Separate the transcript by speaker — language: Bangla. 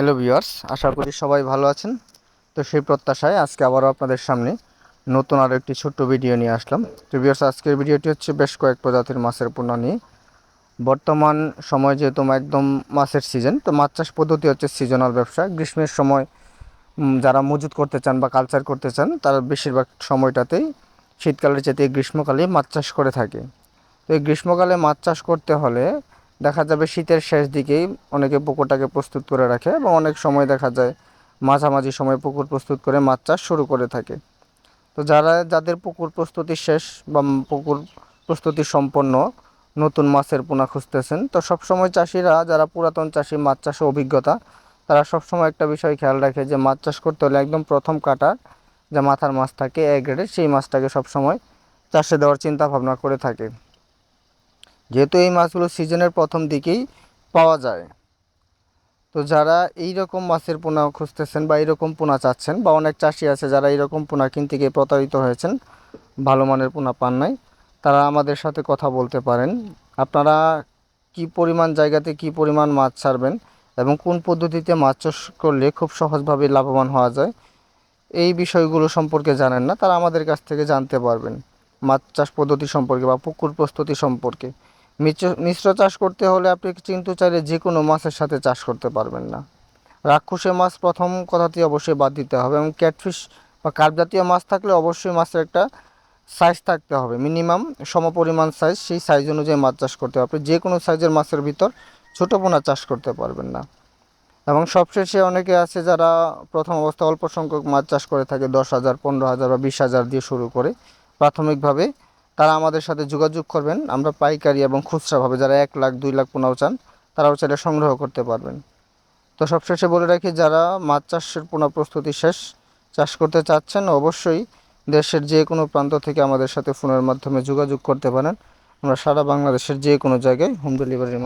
Speaker 1: হ্যালো ভিউয়ার্স আশা করি সবাই ভালো আছেন। তো সেই প্রত্যাশায় আজকে আবারও আপনাদের সামনে নতুন আরও একটি ছোট্ট ভিডিও নিয়ে আসলাম। তো ভিউয়ার্স আজকের ভিডিওটি হচ্ছে বেশ কয়েক প্রজাতির মাছের পোনা নিয়ে। বর্তমান সময় যেহেতু একদম মাছের সিজন তো মাছ চাষ পদ্ধতি হচ্ছে সিজনাল ব্যবসা। গ্রীষ্মের সময় যারা মজুত করতে চান বা কালচার করতে চান, তারা বেশিরভাগ সময়টাতেই, শীতকালের চেয়ে গ্রীষ্মকালে মাছ চাষ করে থাকে। তো এই গ্রীষ্মকালে মাছ চাষ করতে হলে দেখা যাবে শীতের শেষ দিকেই অনেকে পুকুরটাকে প্রস্তুত করে রাখে এবং অনেক সময় দেখা যায় মাঝামাঝি সময় পুকুর প্রস্তুত করে মাছ চাষ শুরু করে থাকে। তো যারা, যাদের পুকুর প্রস্তুতি শেষ বা পুকুর প্রস্তুতি সম্পন্ন, নতুন মাছের পোনা খুঁজতেছেন, তো সবসময় চাষিরা, যারা পুরাতন চাষি, মাছ চাষে অভিজ্ঞতা, তারা সবসময় একটা বিষয় খেয়াল রাখে যে মাছ চাষ করতে হলে একদম প্রথম কাটার যে মাথার মাছ থাকে এ গ্রেডের সেই মাছটাকে সবসময় চাষে দেওয়ার চিন্তা ভাবনা করে থাকে। যেহেতু এই মাছগুলো সিজনের প্রথম দিকেই পাওয়া যায়। তো যারা এই রকম মাছের পোনা খুঁজতেছেন বা এইরকম পোনা চাচ্ছেন বা অনেক চাষি আছে যারা এইরকম পোনা কিনতে গিয়ে প্রতারিত হয়েছেন, ভালো মানের পোনা পান নাই, তারা আমাদের সাথে কথা বলতে পারেন। আপনারা কি পরিমাণ জায়গাতে কি পরিমাণ মাছ ছাড়বেন এবং কোন পদ্ধতিতে মাছ চাষ করলে খুব সহজভাবে লাভবান হওয়া যায়, এই বিষয়গুলো সম্পর্কে জানেন না, তারা আমাদের কাছ থেকে জানতে পারবেন। মাছ চাষ পদ্ধতি সম্পর্কে বা পুকুর প্রস্তুতি সম্পর্কে। মিশ্র চাষ করতে হলে আপনি কিন্তু চাইলে যে কোনো মাছের সাথে চাষ করতে পারবেন না। রাক্ষসে মাছ প্রথম কথাটি অবশ্যই বাদ দিতে হবে এবং ক্যাটফিশ বা কার্প জাতীয় মাছ থাকলে অবশ্যই মাছের একটা সাইজ থাকতে হবে। মিনিমাম সমপরিমাণ সাইজ সেই সাইজ অনুযায়ী মাছ চাষ করতে হবে। আপনি যে কোনো সাইজের মাছের ভিতর ছোটো পোনা চাষ করতে পারবেন না। এবং সবশেষে অনেকে আছে যারা প্রথম অবস্থা অল্প সংখ্যক মাছ চাষ করে থাকে, দশ হাজার, পনেরো হাজার বা বিশ হাজার দিয়ে শুরু করে, প্রাথমিকভাবে তারা আমাদের সাথে যোগাযোগ করবেন। আমরা পাইকারি এবং খুচরাভাবে যারা এক লাখ, দুই লাখ পোনাও চান, তারাও চাইলে সংগ্রহ করতে পারবেন। তো সবশেষে বলে রাখি, যারা মাছ চাষের পোনা প্রস্তুতি শেষ, চাষ করতে চাচ্ছেন, অবশ্যই দেশের যে কোনো প্রান্ত থেকে আমাদের সাথে ফোনের মাধ্যমে যোগাযোগ করতে পারেন। আমরা সারা বাংলাদেশের যে কোনো জায়গায় হোম ডেলিভারির